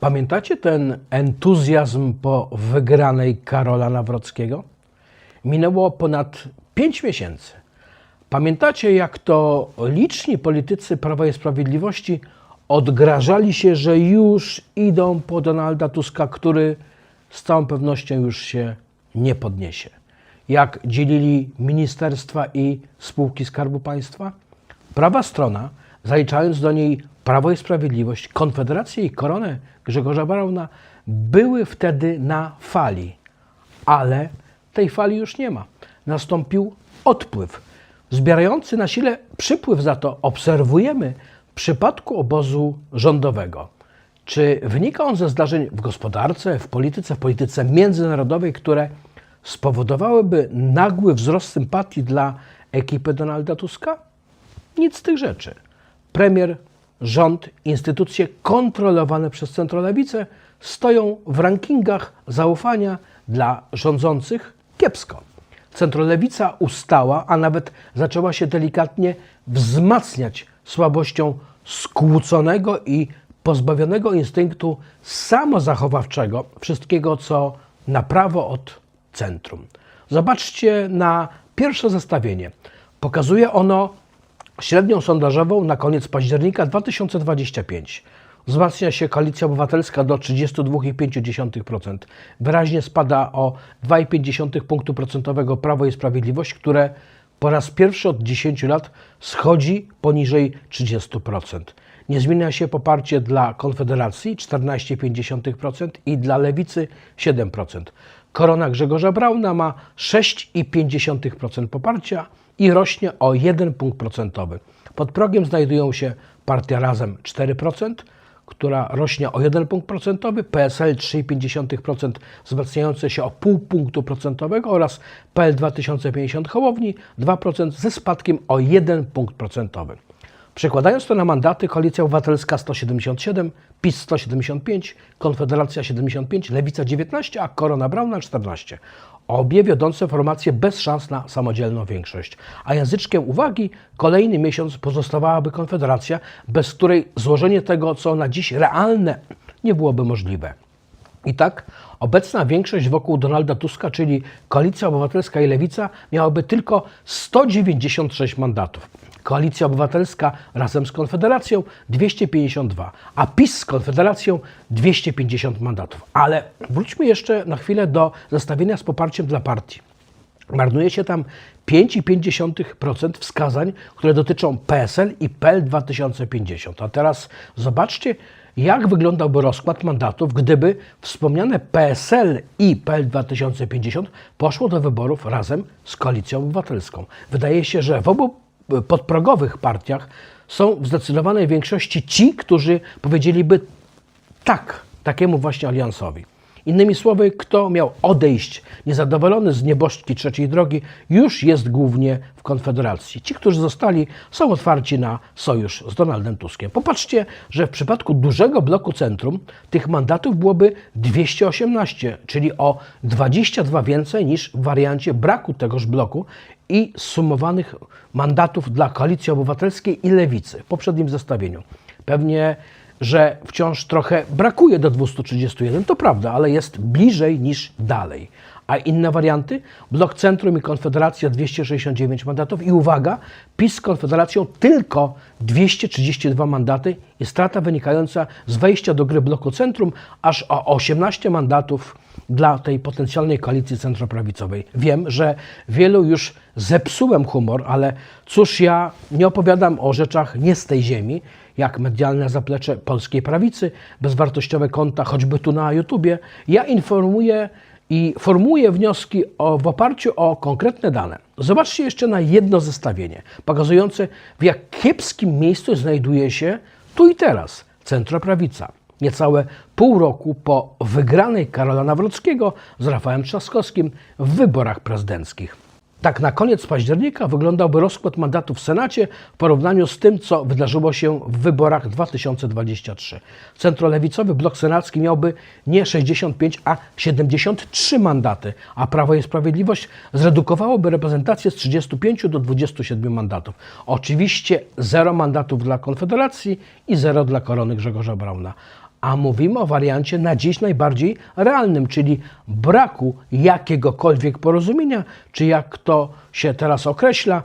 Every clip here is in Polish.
Pamiętacie ten entuzjazm po wygranej Karola Nawrockiego? Minęło ponad 5 miesięcy. Pamiętacie, jak to liczni politycy Prawa i Sprawiedliwości odgrażali się, że już idą po Donalda Tuska, który z całą pewnością już się nie podniesie? Jak dzielili ministerstwa i spółki Skarbu Państwa? Prawa strona, zaliczając do niej Prawo i Sprawiedliwość, Konfederację i Koronę Grzegorza Brauna, były wtedy na fali, ale tej fali już nie ma. Nastąpił odpływ. Zbierający na sile przypływ za to obserwujemy w przypadku obozu rządowego. Czy wynika on ze zdarzeń w gospodarce, w polityce, w polityce międzynarodowej, które spowodowałyby nagły wzrost sympatii dla ekipy Donalda Tuska? Nic z tych rzeczy. Premier, rząd, instytucje kontrolowane przez centrolewicę stoją w rankingach zaufania dla rządzących kiepsko. Centrolewica ustała, a nawet zaczęła się delikatnie wzmacniać słabością skłóconego i pozbawionego instynktu samozachowawczego wszystkiego, co na prawo od centrum. Zobaczcie na pierwsze zestawienie. Pokazuje ono średnią sondażową na koniec października 2025. Wzmacnia się koalicja obywatelska do 32,5%. Wyraźnie spada o 2,5 punktu procentowego Prawo i Sprawiedliwość, które po raz pierwszy od 10 lat schodzi poniżej 30%. Nie zmienia się poparcie dla Konfederacji 14,5% i dla Lewicy 7%. Korona Grzegorza Brauna ma 6,5% poparcia i rośnie o 1 punkt procentowy. Pod progiem znajdują się partia Razem 4%, która rośnie o 1 punkt procentowy, PSL 3,5% wzmacniające się o pół punktu procentowego oraz PL 2050 Hołowni 2% ze spadkiem o 1 punkt procentowy. Przekładając to na mandaty, Koalicja Obywatelska 177, PiS 175, Konfederacja 75, Lewica 19, a Korona Brauna 14. Obie wiodące formacje bez szans na samodzielną większość. A języczkiem uwagi kolejny miesiąc pozostawałaby Konfederacja, bez której złożenie tego, co na dziś realne, nie byłoby możliwe. I tak obecna większość wokół Donalda Tuska, czyli Koalicja Obywatelska i Lewica, miałaby tylko 196 mandatów. Koalicja Obywatelska razem z Konfederacją 252, a PiS z Konfederacją 250 mandatów. Ale wróćmy jeszcze na chwilę do zestawienia z poparciem dla partii. Marnuje się tam 5,5% wskazań, które dotyczą PSL i PL 2050. A teraz zobaczcie, jak wyglądałby rozkład mandatów, gdyby wspomniane PSL i PL 2050 poszło do wyborów razem z Koalicją Obywatelską. Wydaje się, że w obu podprogowych partiach są w zdecydowanej większości ci, którzy powiedzieliby tak takiemu właśnie aliansowi. Innymi słowy, kto miał odejść niezadowolony z nieboszczki trzeciej drogi, już jest głównie w Konfederacji. Ci, którzy zostali, są otwarci na sojusz z Donaldem Tuskiem. Popatrzcie, że w przypadku dużego bloku centrum tych mandatów byłoby 218, czyli o 22 więcej niż w wariancie braku tegoż bloku i sumowanych mandatów dla Koalicji Obywatelskiej i Lewicy w poprzednim zestawieniu. Pewnie że wciąż trochę brakuje do 231, to prawda, ale jest bliżej niż dalej. A inne warianty? Blok Centrum i Konfederacja 269 mandatów i uwaga, PiS z Konfederacją tylko 232 mandaty i strata wynikająca z wejścia do gry bloku Centrum aż o 18 mandatów dla tej potencjalnej koalicji centroprawicowej. Wiem, że wielu już zepsułem humor, ale cóż ja nie opowiadam o rzeczach nie z tej ziemi, jak medialne zaplecze polskiej prawicy, bezwartościowe konta, choćby tu na YouTubie. Ja informuję i formułuję wnioski o, w oparciu o konkretne dane. Zobaczcie jeszcze na jedno zestawienie, pokazujące w jak kiepskim miejscu znajduje się tu i teraz centroprawica. Niecałe pół roku po wygranej Karola Nawrockiego z Rafałem Trzaskowskim w wyborach prezydenckich. Tak na koniec października wyglądałby rozkład mandatów w Senacie w porównaniu z tym, co wydarzyło się w wyborach 2023. Centrolewicowy blok senacki miałby nie 65, a 73 mandaty, a Prawo i Sprawiedliwość zredukowałoby reprezentację z 35 do 27 mandatów. Oczywiście zero mandatów dla Konfederacji i zero dla korony Grzegorza Brauna. A mówimy o wariancie na dziś najbardziej realnym, czyli braku jakiegokolwiek porozumienia, czy jak to się teraz określa,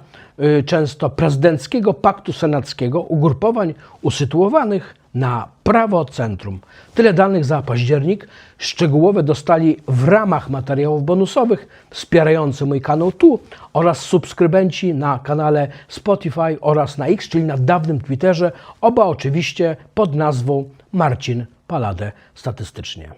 y, często prezydenckiego paktu senackiego ugrupowań usytuowanych na prawo centrum. Tyle danych za październik. Szczegółowe dostali w ramach materiałów bonusowych wspierający mój kanał tu oraz subskrybenci na kanale Spotify oraz na X, czyli na dawnym Twitterze, oba oczywiście pod nazwą Marcin Paladę statystycznie.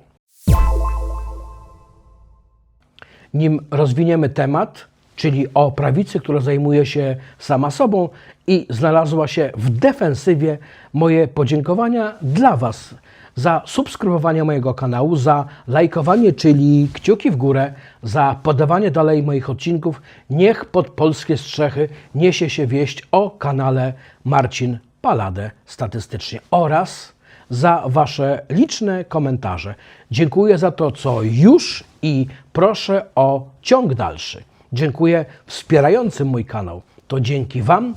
Nim rozwiniemy temat, czyli o prawicy, która zajmuje się sama sobą i znalazła się w defensywie, moje podziękowania dla Was za subskrybowanie mojego kanału, za lajkowanie, czyli kciuki w górę, za podawanie dalej moich odcinków. Niech pod polskie strzechy niesie się wieść o kanale Marcin Paladę statystycznie oraz za Wasze liczne komentarze. Dziękuję za to, co już i proszę o ciąg dalszy. Dziękuję wspierającym mój kanał. To dzięki Wam,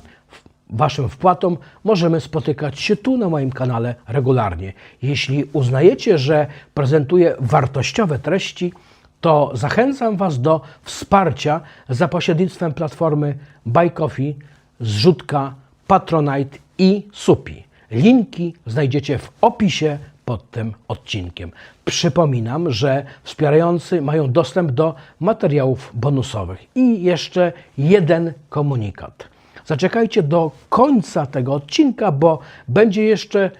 Waszym wpłatom możemy spotykać się tu na moim kanale regularnie. Jeśli uznajecie, że prezentuję wartościowe treści, to zachęcam Was do wsparcia za pośrednictwem platformy Buy Coffee, Zrzutka, Patronite i Supi. Linki znajdziecie w opisie pod tym odcinkiem. Przypominam, że wspierający mają dostęp do materiałów bonusowych. I jeszcze jeden komunikat. Zaczekajcie do końca tego odcinka, bo będzie jeszcze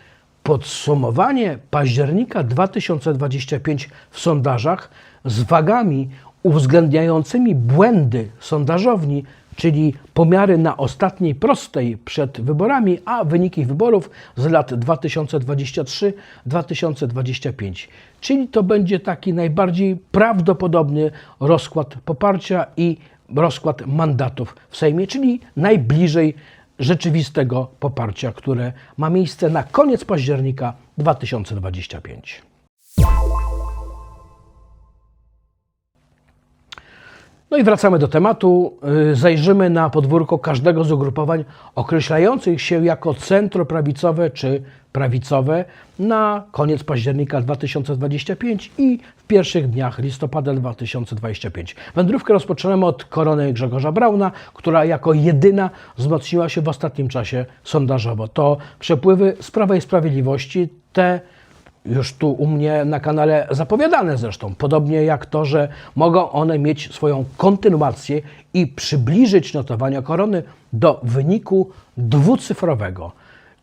podsumowanie października 2025 w sondażach z wagami uwzględniającymi błędy sondażowni, czyli pomiary na ostatniej prostej przed wyborami, a wyniki wyborów z lat 2023-2025. Czyli to będzie taki najbardziej prawdopodobny rozkład poparcia i rozkład mandatów w Sejmie, czyli najbliżej rzeczywistego poparcia, które ma miejsce na koniec października 2025. No i wracamy do tematu. Y, Zajrzymy na podwórko każdego z ugrupowań określających się jako centroprawicowe czy prawicowe na koniec października 2025 i w pierwszych dniach listopada 2025. Wędrówkę rozpoczynamy od korony Grzegorza Brauna, która jako jedyna wzmocniła się w ostatnim czasie sondażowo. To przepływy z Prawa i Sprawiedliwości, te już tu u mnie na kanale zapowiadane zresztą, podobnie jak to, że mogą one mieć swoją kontynuację i przybliżyć notowania korony do wyniku dwucyfrowego.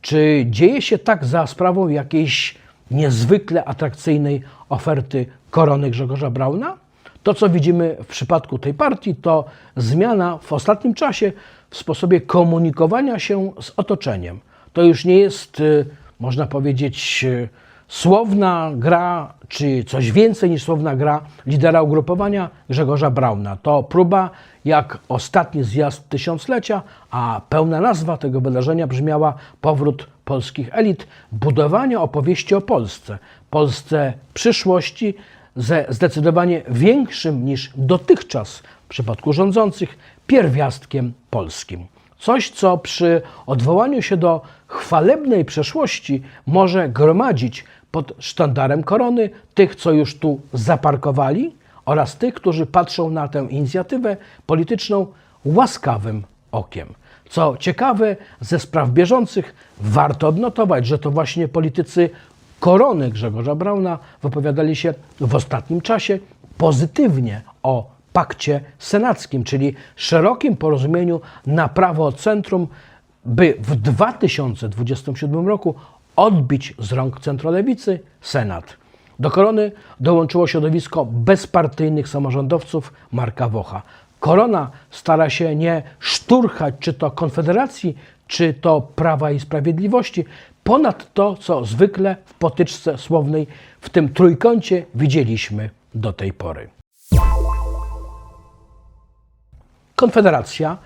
Czy dzieje się tak za sprawą jakiejś niezwykle atrakcyjnej oferty korony Grzegorza Brauna? To, co widzimy w przypadku tej partii, to zmiana w ostatnim czasie w sposobie komunikowania się z otoczeniem. To już nie jest, y, można powiedzieć, y, słowna gra, czy coś więcej niż słowna gra lidera ugrupowania Grzegorza Brauna. To próba, jak ostatni zjazd tysiąclecia, a pełna nazwa tego wydarzenia brzmiała Powrót polskich elit, budowania opowieści o Polsce. Polsce przyszłości ze zdecydowanie większym niż dotychczas w przypadku rządzących pierwiastkiem polskim. Coś, co przy odwołaniu się do chwalebnej przeszłości może gromadzić pod sztandarem korony tych, co już tu zaparkowali oraz tych, którzy patrzą na tę inicjatywę polityczną łaskawym okiem. Co ciekawe, ze spraw bieżących warto odnotować, że to właśnie politycy korony Grzegorza Brauna wypowiadali się w ostatnim czasie pozytywnie o pakcie senackim, czyli szerokim porozumieniu na prawo centrum, by w 2027 roku odbić z rąk centrolewicy Senat. Do korony dołączyło środowisko bezpartyjnych samorządowców Marka Wocha. Korona stara się nie szturchać czy to Konfederacji, czy to Prawa i Sprawiedliwości, ponad to, co zwykle w potyczce słownej w tym trójkącie widzieliśmy do tej pory. Konfederacja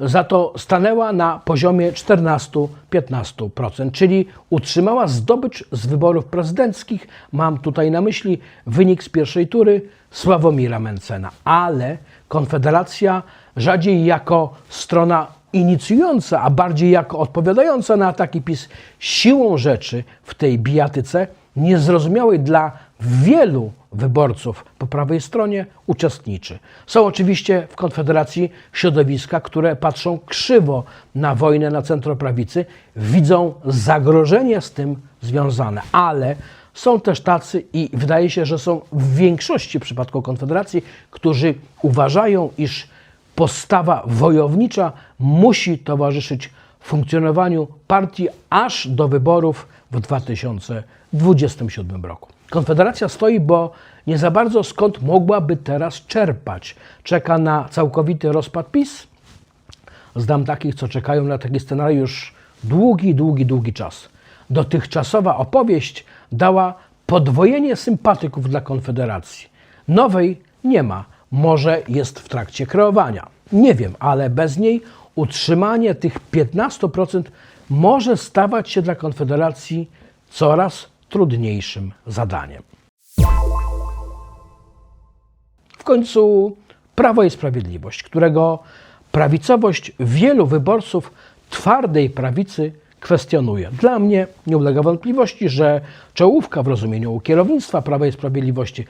za to stanęła na poziomie 14-15%, czyli utrzymała zdobycz z wyborów prezydenckich. Mam tutaj na myśli wynik z pierwszej tury Sławomira Mencena, ale Konfederacja rzadziej jako strona inicjująca, a bardziej jako odpowiadająca na ataki PiS siłą rzeczy w tej bijatyce niezrozumiałej dla wielu wyborców po prawej stronie uczestniczy. Są oczywiście w Konfederacji środowiska, które patrzą krzywo na wojnę na centroprawicy, widzą zagrożenie z tym związane, ale są też tacy i wydaje się, że są w większości w przypadku Konfederacji, którzy uważają, iż postawa wojownicza musi towarzyszyć funkcjonowaniu partii aż do wyborów w 2027 roku. Konfederacja stoi, bo nie za bardzo skąd mogłaby teraz czerpać. Czeka na całkowity rozpad PiS. Znam takich, co czekają na taki scenariusz długi, długi, długi czas. Dotychczasowa opowieść dała podwojenie sympatyków dla Konfederacji. Nowej nie ma, może jest w trakcie kreowania. Nie wiem, ale bez niej utrzymanie tych 15% może stawać się dla Konfederacji coraz trudniejszym zadaniem. W końcu Prawo i Sprawiedliwość, którego prawicowość wielu wyborców twardej prawicy kwestionuje. Dla mnie nie ulega wątpliwości, że czołówka w rozumieniu kierownictwa Prawa i Sprawiedliwości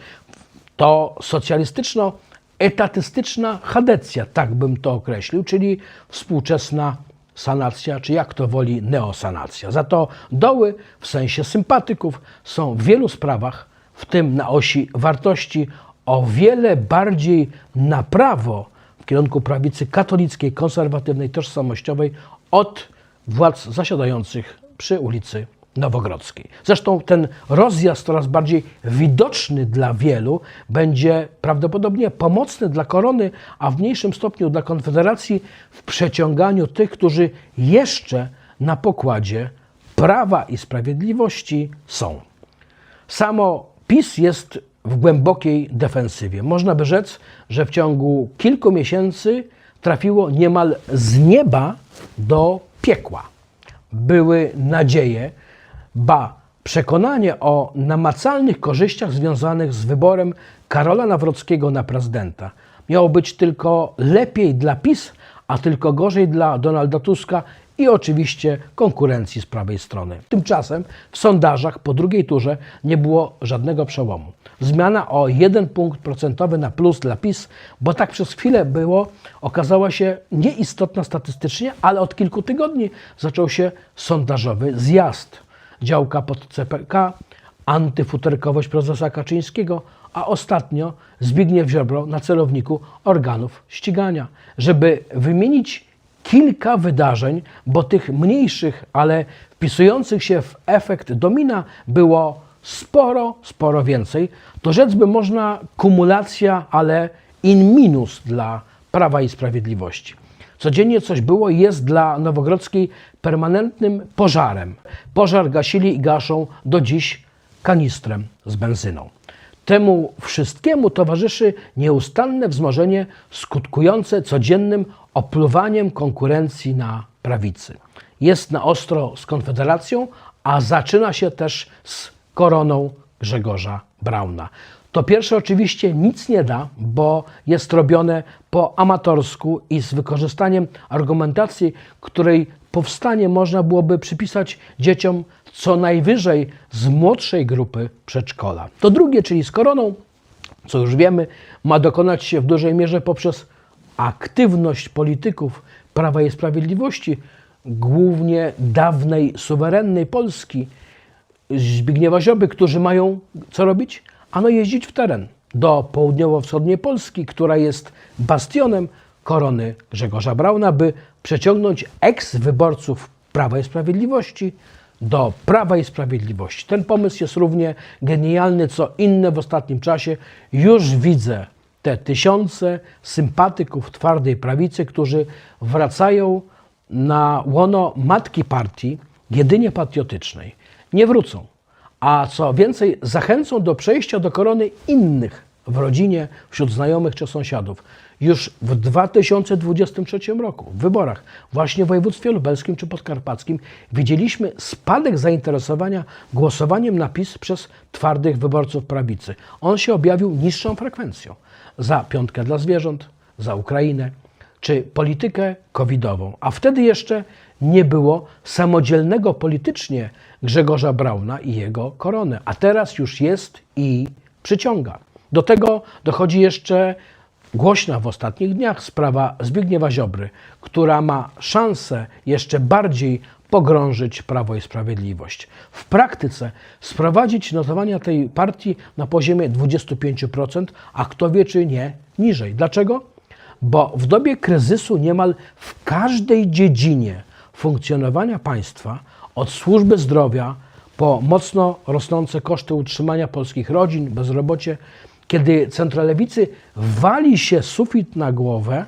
to socjalistyczno-etatystyczna chadecja, tak bym to określił, czyli współczesna sanacja, czy jak to woli neosanacja. Za to doły w sensie sympatyków są w wielu sprawach, w tym na osi wartości, o wiele bardziej na prawo w kierunku prawicy katolickiej, konserwatywnej, tożsamościowej od władz zasiadających przy ulicy Nowogrodzkiej. Zresztą ten rozjazd coraz bardziej widoczny dla wielu będzie prawdopodobnie pomocny dla korony, a w mniejszym stopniu dla Konfederacji w przeciąganiu tych, którzy jeszcze na pokładzie prawa i sprawiedliwości są. Samo PiS jest w głębokiej defensywie. Można by rzec, że w ciągu kilku miesięcy trafiło niemal z nieba do piekła. Były nadzieje, ba przekonanie o namacalnych korzyściach związanych z wyborem Karola Nawrockiego na prezydenta. Miało być tylko lepiej dla PiS, a tylko gorzej dla Donalda Tuska i oczywiście konkurencji z prawej strony. Tymczasem w sondażach po drugiej turze nie było żadnego przełomu. Zmiana o jeden punkt procentowy na plus dla PiS, bo tak przez chwilę było, okazała się nieistotna statystycznie, ale od kilku tygodni zaczął się sondażowy zjazd. Działka pod CPK, antyfuterkowość prezesa Kaczyńskiego, a ostatnio Zbigniew Ziobro na celowniku organów ścigania. Żeby wymienić kilka wydarzeń, bo tych mniejszych, ale wpisujących się w efekt domina było sporo, sporo więcej, to rzec by można kumulacja, ale in minus dla Prawa i Sprawiedliwości. Codziennie coś było i jest dla Nowogrodzkiej permanentnym pożarem. Pożar gasili i gaszą do dziś kanistrem z benzyną. Temu wszystkiemu towarzyszy nieustanne wzmożenie skutkujące codziennym opluwaniem konkurencji na prawicy. Jest na ostro z Konfederacją, a zaczyna się też z koroną Grzegorza Brauna. To pierwsze oczywiście nic nie da, bo jest robione po amatorsku i z wykorzystaniem argumentacji, której powstanie można byłoby przypisać dzieciom co najwyżej z młodszej grupy przedszkola. To drugie, czyli z koroną, co już wiemy, ma dokonać się w dużej mierze poprzez aktywność polityków Prawa i Sprawiedliwości, głównie dawnej suwerennej Polski, Zbigniewa Zioby, którzy mają co robić? Ano jeździć w teren do południowo-wschodniej Polski, która jest bastionem korony Grzegorza Brauna, by przeciągnąć eks-wyborców Prawa i Sprawiedliwości do Prawa i Sprawiedliwości. Ten pomysł jest równie genialny, co inne w ostatnim czasie. Już widzę te tysiące sympatyków twardej prawicy, którzy wracają na łono matki partii, jedynie patriotycznej. Nie wrócą. A co więcej, zachęcą do przejścia do korony innych w rodzinie, wśród znajomych czy sąsiadów. Już w 2023 roku, w wyborach, właśnie w województwie lubelskim czy podkarpackim, widzieliśmy spadek zainteresowania głosowaniem na PiS przez twardych wyborców prawicy. On się objawił niższą frekwencją. Za piątkę dla zwierząt, za Ukrainę, czy politykę covidową. A wtedy jeszcze nie było samodzielnego politycznie Grzegorza Brauna i jego korony. A teraz już jest i przyciąga. Do tego dochodzi jeszcze głośna w ostatnich dniach sprawa Zbigniewa Ziobry, która ma szansę jeszcze bardziej pogrążyć Prawo i Sprawiedliwość. W praktyce sprowadzić notowania tej partii na poziomie 25%, a kto wie czy nie niżej. Dlaczego? Bo w dobie kryzysu niemal w każdej dziedzinie funkcjonowania państwa, od służby zdrowia po mocno rosnące koszty utrzymania polskich rodzin, bezrobocie, kiedy centrolewicy wali się sufit na głowę,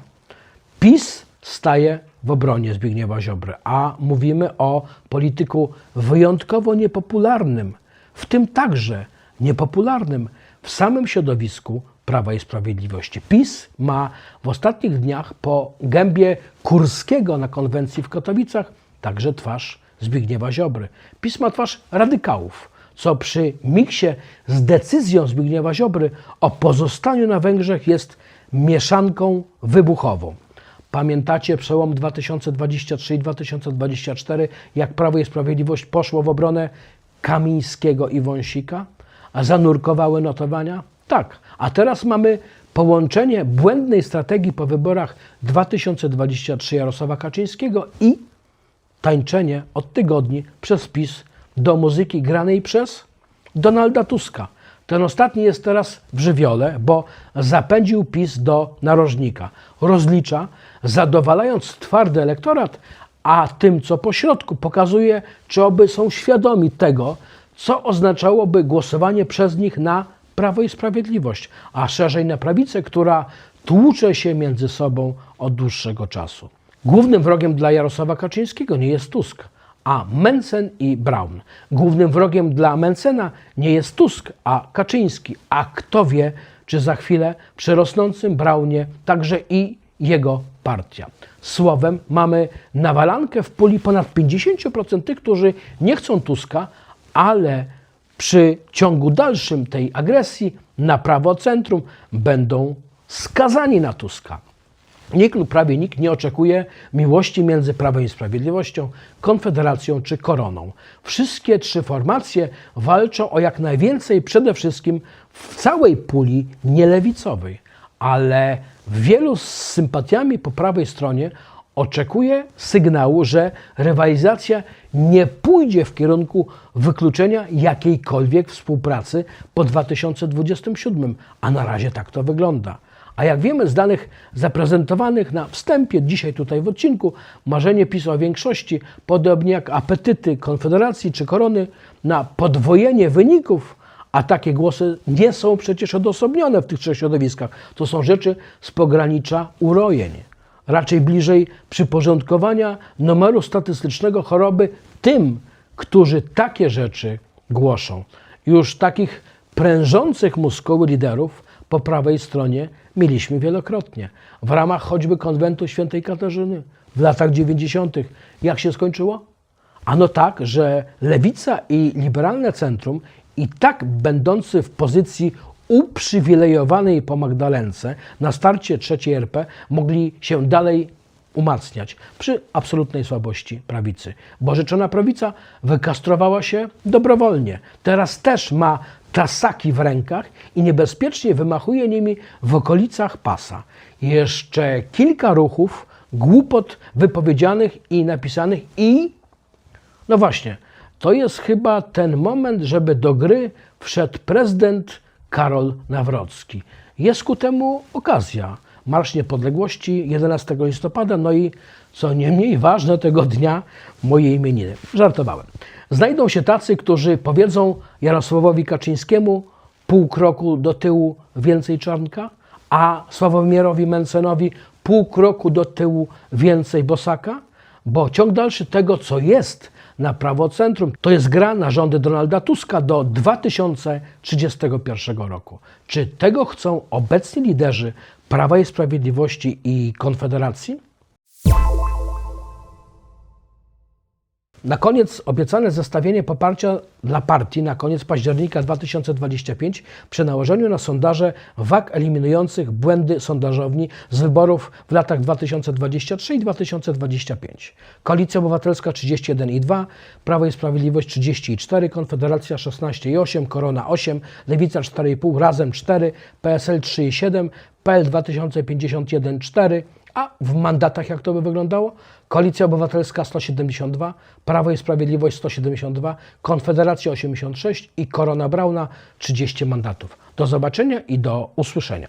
PiS staje w obronie Zbigniewa Ziobry, a mówimy o polityku wyjątkowo niepopularnym, w tym także niepopularnym w samym środowisku Prawa i Sprawiedliwości. PiS ma w ostatnich dniach po gębie Kurskiego na konwencji w Katowicach także twarz Zbigniewa Ziobry. PiS ma twarz radykałów, co przy miksie z decyzją Zbigniewa Ziobry o pozostaniu na Węgrzech jest mieszanką wybuchową. Pamiętacie przełom 2023 i 2024, jak Prawo i Sprawiedliwość poszło w obronę Kamińskiego i Wąsika, a zanurkowały notowania? Tak, a teraz mamy połączenie błędnej strategii po wyborach 2023 Jarosława Kaczyńskiego i tańczenie od tygodni przez PiS do muzyki granej przez Donalda Tuska. Ten ostatni jest teraz w żywiole, bo zapędził PiS do narożnika. Rozlicza, zadowalając twardy elektorat, a tym, co po środku, pokazuje, czy oby są świadomi tego, co oznaczałoby głosowanie przez nich na Prawo i Sprawiedliwość, a szerzej na prawicę, która tłucze się między sobą od dłuższego czasu. Głównym wrogiem dla Jarosława Kaczyńskiego nie jest Tusk, a Mencen i Braun. Głównym wrogiem dla Mencena nie jest Tusk, a Kaczyński. A kto wie, czy za chwilę przy rosnącym Braunie także i jego partia. Słowem, mamy nawalankę w puli ponad 50% tych, którzy nie chcą Tuska, ale przy ciągu dalszym tej agresji na prawo centrum będą skazani na Tuska. Nikt lub prawie nikt nie oczekuje miłości między Prawem i Sprawiedliwością, Konfederacją czy Koroną. Wszystkie trzy formacje walczą o jak najwięcej przede wszystkim w całej puli nielewicowej, ale wielu z sympatiami po prawej stronie oczekuje sygnału, że rywalizacja nie pójdzie w kierunku wykluczenia jakiejkolwiek współpracy po 2027, a na razie tak to wygląda. A jak wiemy z danych zaprezentowanych na wstępie, dzisiaj tutaj w odcinku, marzenie PiS o większości, podobnie jak apetyty Konfederacji czy Korony na podwojenie wyników, a takie głosy nie są przecież odosobnione w tych trzech środowiskach, to są rzeczy z pogranicza urojeń. Raczej bliżej przyporządkowania numeru statystycznego choroby tym, którzy takie rzeczy głoszą. Już takich prężących muskuły liderów po prawej stronie mieliśmy wielokrotnie. W ramach choćby konwentu świętej Katarzyny w latach 90. Jak się skończyło? Ano tak, że lewica i liberalne centrum i tak będący w pozycji uprzywilejowanej po Magdalence na starcie trzeciej RP mogli się dalej umacniać przy absolutnej słabości prawicy. Bo rzeczona prawica wykastrowała się dobrowolnie. Teraz też ma tasaki w rękach i niebezpiecznie wymachuje nimi w okolicach pasa. Jeszcze kilka ruchów, głupot wypowiedzianych i napisanych i no właśnie, to jest chyba ten moment, żeby do gry wszedł prezydent Karol Nawrocki. Jest ku temu okazja. Marsz Niepodległości 11 listopada, no i co nie mniej ważne tego dnia, moje imieniny. Żartowałem. Znajdą się tacy, którzy powiedzą Jarosławowi Kaczyńskiemu pół kroku do tyłu więcej czarnka, a Sławomierowi Mencenowi pół kroku do tyłu więcej bosaka? Bo ciąg dalszy tego, co jest na prawo centrum, to jest gra na rządy Donalda Tuska do 2031 roku. Czy tego chcą obecni liderzy Prawa i Sprawiedliwości i Konfederacji? Na koniec obiecane zestawienie poparcia dla partii na koniec października 2025 przy nałożeniu na sondaże wag eliminujących błędy sondażowni z wyborów w latach 2023 i 2025. Koalicja Obywatelska 31,2, Prawo i Sprawiedliwość 30,4, Konfederacja 16,8, Korona 8, Lewica 4,5, Razem 4, PSL 3,7, PL 2051,4, a w mandatach jak to by wyglądało? Koalicja Obywatelska 172, Prawo i Sprawiedliwość 172, Konfederacja 86 i Korona Brauna 30 mandatów. Do zobaczenia i do usłyszenia.